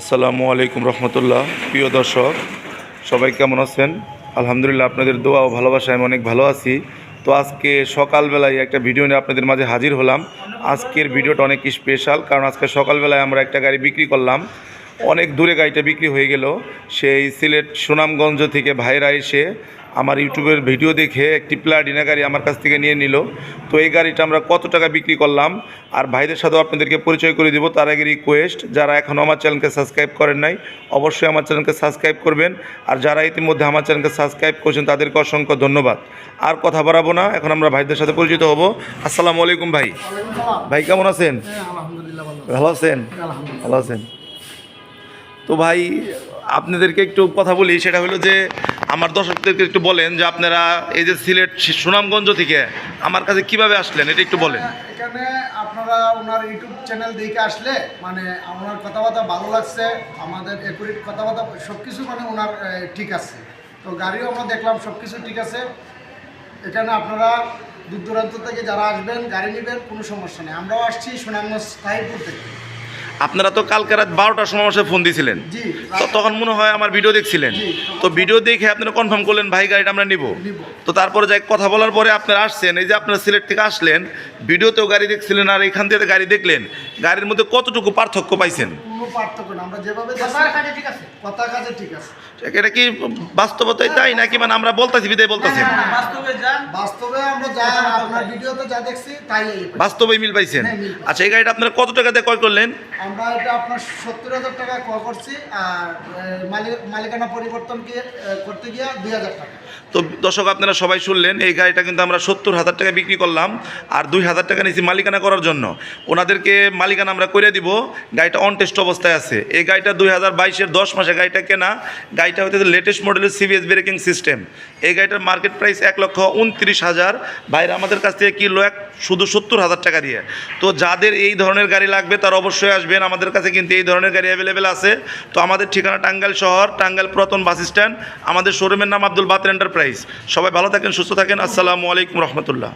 আসসালামু আলাইকুম রহমতুল্লাহ। প্রিয় দর্শক, সবাই কেমন আছেন? আলহামদুলিল্লাহ আপনাদের দোয়া ও ভালোবাসায় আমি অনেক ভালো আছি। তো আজকে সকালবেলায় একটা ভিডিও নিয়ে আপনাদের মাঝে হাজির হলাম। আজকের ভিডিওটা অনেক স্পেশাল কারণ আজকে সকালবেলায় আমরা একটা গাড়ি বিক্রি করলাম। অনেক দূরে গাড়িটা বিক্রি হয়ে গেল। সেই সিলেট সুনামগঞ্জ থেকে ভাইরা এসে আমার ইউটিউবের ভিডিও দেখে একটি প্লাটিনা গাড়ি আমার কাছ থেকে নিয়ে নিল। তো এই গাড়িটা আমরা কত টাকা বিক্রি করলাম? আর ভাইদের সাথেও আপনাদেরকে পরিচয় করে দিব তার আগে রিকোয়েস্ট যারা এখনও আমার চ্যানেলকে সাবস্ক্রাইব করেন নাই অবশ্যই আমার চ্যানেলকে সাবস্ক্রাইব করবেন। আর যারা ইতিমধ্যে আমার চ্যানেলকে সাবস্ক্রাইব করছেন তাদেরকে অসংখ্য ধন্যবাদ। আর কথা বাড়াবো না এখন আমরা ভাইদের সাথে পরিচিত হব। আসসালামু আলাইকুম ভাই। ভাই কেমন আছেন? হ্যাঁ আলহামদুলিল্লাহ ভালো। ভালো আছেন? ভালো আছেন। তো ভাই, আপনাদেরকে একটু কথা বলি, সেটা হলো যে আমার দর্শকদেরকে একটু বলেন যে আপনারা এই যে সিলেট সুনামগঞ্জ থেকে আমার কাছে কীভাবে আসলেন, এটা একটু বলেন। এখানে আপনারা ওনার ইউটিউব চ্যানেল দেখে আসলে মানে ওনার কথাবার্তা ভালো লাগছে, আমাদের একুরেট কথাবার্তা সব কিছু মানে ওনার ঠিক আছে। তো গাড়িও আমরা দেখলাম সব কিছু ঠিক আছে। এখানে আপনারা দূর দূরান্ত থেকে যারা আসবেন, গাড়ি নেবেন, কোনো সমস্যা নেই। আমরাও আসছি সুনামগঞ্জ স্থায়ীপুর থেকে। আপনারা তো কালকে রাত বারোটার সময় আমার ফোন দিয়েছিলেন তো তখন মনে হয় আমার ভিডিও দেখছিলেন। তো ভিডিও দেখে আপনারা কনফার্ম করলেন ভাই গাড়িটা আমরা নিব। তো তারপরে যাই কথা বলার পরে আপনারা আসছেন এই যে আপনারা সিলেট থেকে আসলেন ভিডিওতেও গাড়ি দেখছিলেন আর এখান থেকে গাড়ি দেখলেন। গাড়ির মধ্যে কতটুকু পার্থক্য পাইছেন? পার্থক্য না আমরা যেভাবে ঠিক আছে। কথা কাজে ঠিক আছে। এটা কি বাস্তবতাই তাই নাকি? মানে আমরা বলতেছি বিদায় বলতেছেন বাস্তবে যা। বাস্তবে আমরা যা আপনার ভিডিওতে যা দেখছি তাই বাস্তবে মিল পাইছেন? হ্যাঁ। আচ্ছা এই গাড়িটা আপনারা কত টাকা দিয়ে ক্রয় করলেন? আমরা এটা আপনার সত্তর হাজার টাকা ক্রয় করছি আর মালিকানা পরিবর্তন করতে গিয়ে দুই হাজার টাকা। তো দর্শক আপনারা সবাই শুনলেন এই গাড়িটা কিন্তু আমরা সত্তর হাজার টাকা বিক্রি করলাম আর দুই হাজার টাকা নিয়েছি মালিকানা করার জন্য। ওনাদেরকে মালিকানা আমরা করে দিব গাড়িটা অন টেস্ট অবস্থায় আছে। এই গাড়িটা দুই হাজার বাইশের দশ মাসে গাড়িটা কেনা। গাড়িটা হচ্ছে লেটেস্ট মডেলের সিবিএস ব্রেকিং সিস্টেম এই গাড়িটার মার্কেট প্রাইস এক লক্ষ উনত্রিশ হাজার। বাইরে আমাদের কাছ থেকে কিলো এক শুধু সত্তর হাজার টাকা দিয়ে। তো যাদের এই ধরনের গাড়ি লাগবে, তারা অবশ্যই আসবেন। আমাদের কাছে কিন্তু এই ধরনের গাড়ি অ্যাভেলেবেল আছে। তো আমাদের ঠিকানা টাঙ্গাইল শহর, টাঙ্গাইল পুরাতন বাস স্ট্যান্ড আমাদের শোরুমের নাম আব্দুল বাতের এন্টারপ্রাইজ সবাই ভালো থাকেন, সুস্থ থাকেন। আসসালামু আলাইকুম রহমতুল্লাহ।